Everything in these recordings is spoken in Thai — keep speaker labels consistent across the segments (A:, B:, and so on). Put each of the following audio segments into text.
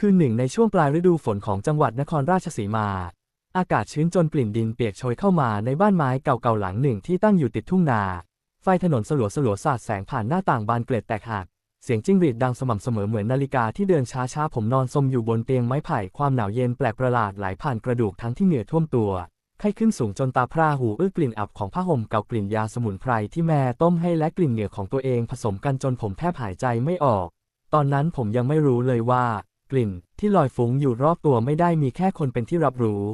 A: คืนหนึ่งในช่วงปลายฤดูฝนของจังหวัดนครราชสีมา อากาศชื้นจนกลิ่นดินเปียกโชยเข้ามาในบ้านไม้เก่าๆหลังหนึ่งที่ตั้งอยู่ติดทุ่งนา ไฟถนนสลัวสลัวสาดแสงผ่านหน้าต่างบานเกล็ดแตกหัก เสียงจิ้งหรีดดังสม่ำเสมอเหมือนนาฬิกาที่เดินช้าๆผมนอนซมอยู่บนเตียงไม้ไผ่ความหนาวเย็นแปลกประหลาดไหลผ่านกระดูกทั้งที่เหงื่อท่วมตัวไข้ขึ้นสูงจนตาพร่าหูอื้อกลิ่นอับของผ้าห่มเก่ากลิ่นยาสมุนไพรที่แม่ต้มให้และกลิ่นเหงื่อของตัวเองผสมกันจนผมแทบหายใจไม่ออก ตอนนั้นผมยังไม่รู้เลยว่า กลิ่นที่ลอยฟุ้งอยู่รอบตัวไม่ได้มีแค่คนเป็นที่รับรู้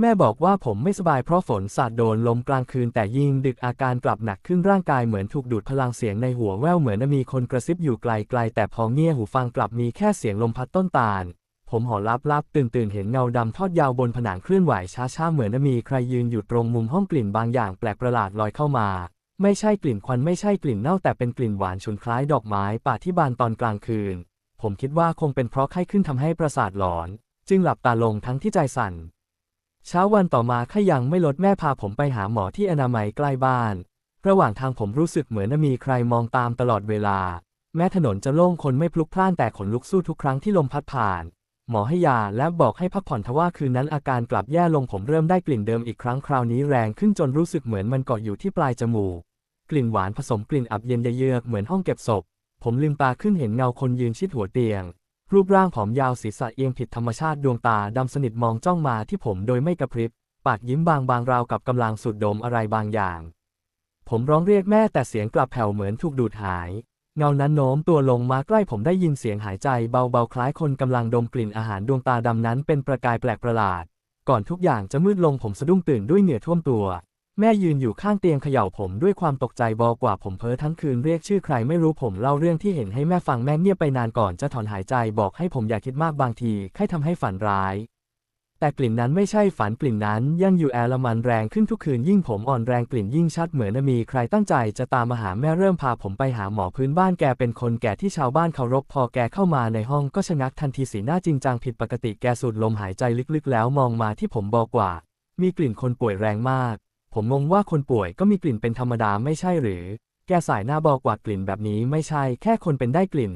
A: แม่บอกว่าผมไม่สบายเพราะฝนสาดโดนลมกลางคืนแต่ยิ่งดึกอาการกลับหนักขึ้นร่างกายเหมือนถูกดูดพลังเสียงในหัวแว่วเหมือนมีคนกระซิบอยู่ไกลๆแต่พอเงี่ยหูฟังกลับมีแค่เสียงลมพัดต้นตาล ผมหอลับลับตื่นตื่นเห็นเงาดำทอดยาวบนผนังเคลื่อนไหวช้าๆเหมือนมีใครยืนอยู่ตรงมุมห้องกลิ่นบางอย่างแปลกประหลาดลอยเข้ามาไม่ใช่กลิ่นควันไม่ใช่กลิ่นเน่าแต่เป็นกลิ่นหวานฉุนคล้ายดอกไม้ป่าที่บานตอนกลางคืน ผมคิดว่าคงเป็นเพราะไข้ขึ้นทำให้ประสาทหลอน จึงหลับตาลงทั้งที่ใจสั่น เช้าวันต่อมาข้ายังไม่ลดแม่พาผมไปหาหมอที่อนามัยใกล้บ้าน ระหว่างทางผมรู้สึกเหมือนมีใครมองตามตลอดเวลา แม้ถนนจะโล่งคนไม่พลุกพล่านแต่ขนลุกสู้ทุกครั้งที่ลมพัดผ่าน หมอให้ยาและบอกให้พักผ่อนทว่าคืนนั้นอาการกลับแย่ลงผมเริ่มได้กลิ่นเดิมอีกครั้งคราวนี้แรงขึ้นจนรู้สึกเหมือนมันเกาะอยู่ที่ปลายจมูก กลิ่นหวานผสมกลิ่นอับเย็นเยือกเหมือนห้องเก็บศพ ผมลืมตาขึ้นเห็นเงาคนยืนชิดหัวเตียง รูปร่างผอมยาวศีรษะเอียงผิดธรรมชาติดวงตาดำสนิทมองจ้องมาที่ผมโดยไม่กระพริบ ปากยิ้มบางบางราวกับกำลังสูดดมอะไรบางอย่าง ผมร้องเรียกแม่แต่เสียงกลับแผ่วเหมือนถูกดูดหาย เงานั้นโน้มตัวลงมาใกล้ผมได้ยินเสียงหายใจเบาๆคล้ายคนกำลังดมกลิ่นอาหารดวงตาดำนั้นเป็นประกายแปลกประหลาด ก่อนทุกอย่างจะมืดลงผมสะดุ้งตื่นด้วยเหงื่อท่วมตัว แม่ยืนอยู่ข้างเตียงเขย่าผมด้วยความตกใจบอกว่าผมเพ้อทั้งคืนเรียกชื่อใครไม่รู้ผมเล่าเรื่องที่เห็นให้แม่ฟังแม่เงียบไปนานก่อนจะถอนหายใจบอกให้ผมอย่าคิดมากบางทีแค่ทำให้ฝันร้าย แต่กลิ่นนั้นไม่ใช่ฝันกลิ่นนั้นยังอยู่แอลมันแรงขึ้นทุกคืนยิ่งผมอ่อนแรงกลิ่นยิ่งชัดเหมือนมีใครตั้งใจจะตามมาหาแม่เริ่มพาผมไปหาหมอพื้นบ้านแกเป็นคนแก่ที่ชาวบ้านเคารพพอแกเข้ามาในห้องก็ชะงักทันทีสีหน้าจริงจังผิดปกติแกสูดลมหายใจลึกๆ แล้วมองมาที่ผมบอกว่า มีกลิ่นคนป่วยแรงมาก ผมงงว่าคนป่วยก็มีกลิ่นเป็นธรรมดาไม่ใช่หรือ แกสายหน้าบอกว่ากลิ่นแบบนี้ไม่ใช่แค่คนเป็นได้กลิ่น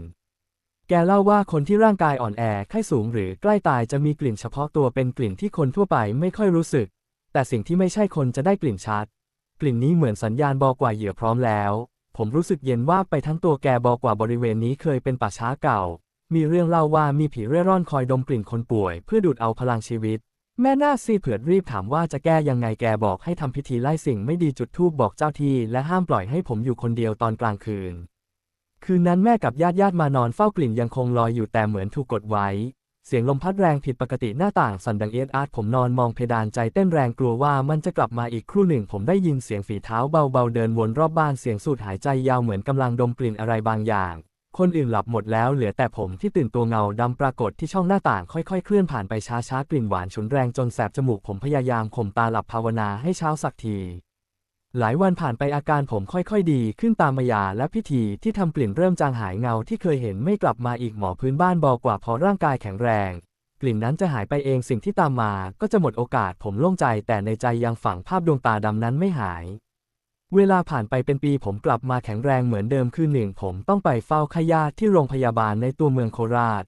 A: แกเล่าว่าคนที่ร่างกายอ่อนแอไข้สูงหรือใกล้ตายจะมีกลิ่นเฉพาะตัวเป็นกลิ่นที่คนทั่วไปไม่ค่อยรู้สึก แต่สิ่งที่ไม่ใช่คนจะได้กลิ่นชัด กลิ่นนี้เหมือนสัญญาณบอกว่าเหยื่อพร้อมแล้ว ผมรู้สึกเย็นว่าไปทั้งตัวแกบอกว่าบริเวณนี้เคยเป็นป่าช้าเก่า มีเรื่องเล่าว่ามีผีเร่ร่อนคอยดมกลิ่นคนป่วย เพื่อดูดเอาพลังชีวิต แม่นาคซีเผือดรีบถามว่าจะแก้ยังไงแกบอกให้ทำพิธีไล่สิ่งไม่ดีจุดธูปบอกเจ้าที่ และห้ามปล่อยให้ผมอยู่คนเดียวตอนกลางคืน คืนนั้นแม่กับญาติญาติมานอนเฝ้ากลิ่นยังคงลอยอยู่แต่เหมือนถูกกดไว้ เสียงลมพัดแรงผิดปกติหน้าต่างสั่นดังเอียดอาร์ผมนอนมองเพดานใจเต้นแรงกลัวว่ามันจะกลับมาอีกครู่หนึ่ง ผมได้ยินเสียงฝีเท้าเบาๆเดินวนรอบบ้านเสียงสูดหายใจยาวเหมือนกำลังดมกลิ่นอะไรบางอย่าง คนอื่นหลับหมดแล้วเหลือแต่ผมที่ตื่นตัวเงาดำปรากฏที่ช่องหน้าต่างค่อยๆ เคลื่อนผ่านไปช้าๆ กลิ่นหวานฉุนแรงจนแสบจมูกผมพยายามข่มตาหลับภาวนาให้เช้าสักที หลายวันผ่านไปอาการผมค่อยๆ ดีขึ้นตามมายาและพิธีที่ทำกลิ่ยนเริ่มจางหายเงาที่เคยเห็นไม่กลับมาอีกหมอพื้นบ้านบอกว่าพอร่างกายแข็งแรง กลิ่นนั้นจะหายไปเองสิ่งที่ตามมาก็จะหมดโอกาสผมโล่งใจแต่ในใจยังฝังภาพดวงตาดำนั้นไม่หาย เวลาผ่านไปเป็นปีผมกลับมาแข็งแรงเหมือนเดิมคือหนึ่งผมต้องไปเฝ้าขยาติที่โรงพยาบาลในตัวเมืองโคราช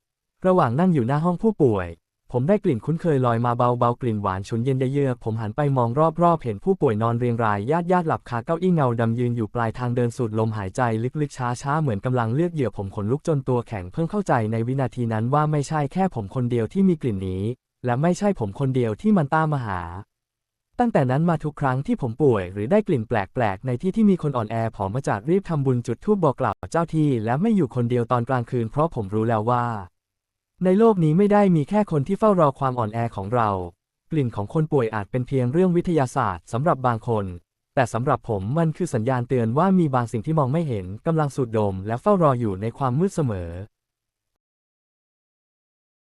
A: ระหว่างนั่งอยู่หน้าห้องผู้ป่วย ผมได้กลิ่นคุ้นเคยลอยมาเบาๆกลิ่นหวานฉุนเย็นเยือกผมหันไปมองรอบๆ เห็นผู้ป่วยนอนเรียงรายญาติญาติหลับคาเก้าอี้เงาดำยืนอยู่ปลายทางเดินสูดลมหายใจลึกๆช้าๆเหมือนกำลังเลือกเหยื่อผมขนลุกจนตัวแข็งเพิ่งเข้าใจในวินาทีนั้นว่าไม่ใช่แค่ผมคนเดียวที่มีกลิ่นนี้ และไม่ใช่ผมคนเดียวที่มันตามมาหา ตั้งแต่นั้นมาทุกครั้งที่ผมป่วยหรือได้กลิ่นแปลกๆ ในที่ที่มีคนอ่อนแอผอมมาจากรีบทำบุญจุดธูปบอกกล่าวเจ้าที่ และไม่อยู่คนเดียวตอนกลางคืนเพราะผมรู้แล้วว่า ในโลกนี้ไม่ได้มีแค่คนที่เฝ้ารอความอ่อนแอของเรา กลิ่นของคนป่วยอาจเป็นเพียงเรื่องวิทยาศาสตร์สำหรับบางคน แต่สำหรับผมมันคือสัญญาณเตือนว่ามีบางสิ่งที่มองไม่เห็นกำลังสูดดม และเฝ้ารออยู่ในความมืดเสมอ